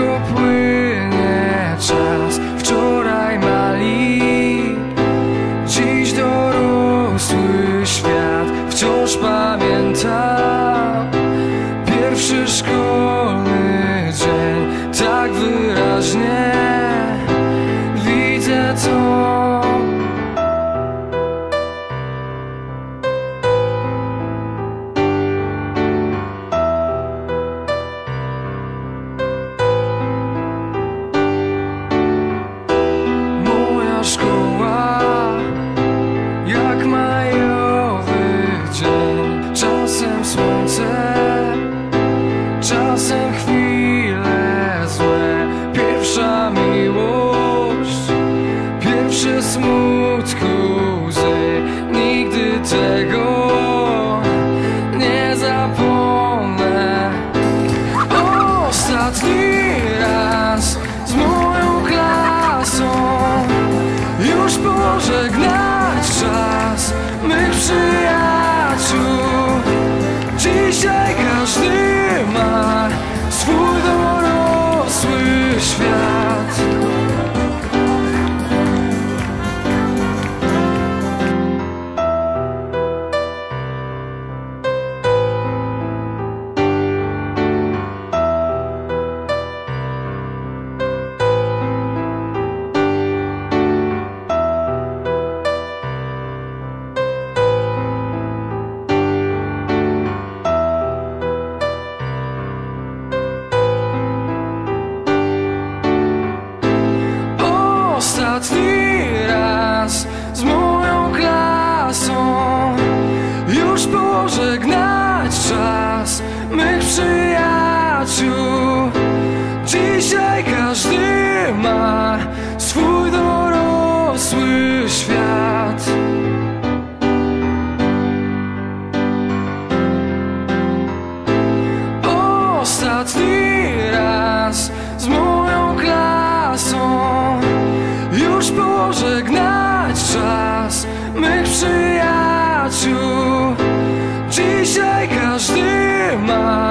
个不爱唱。Smutku łzy. Nigdy tego przyjaciół. Dzisiaj każdy ma swój dorosły świat. Ostatni raz z moją klasą. Już pożegnać czas mych przyjaciół. Dzisiaj każdy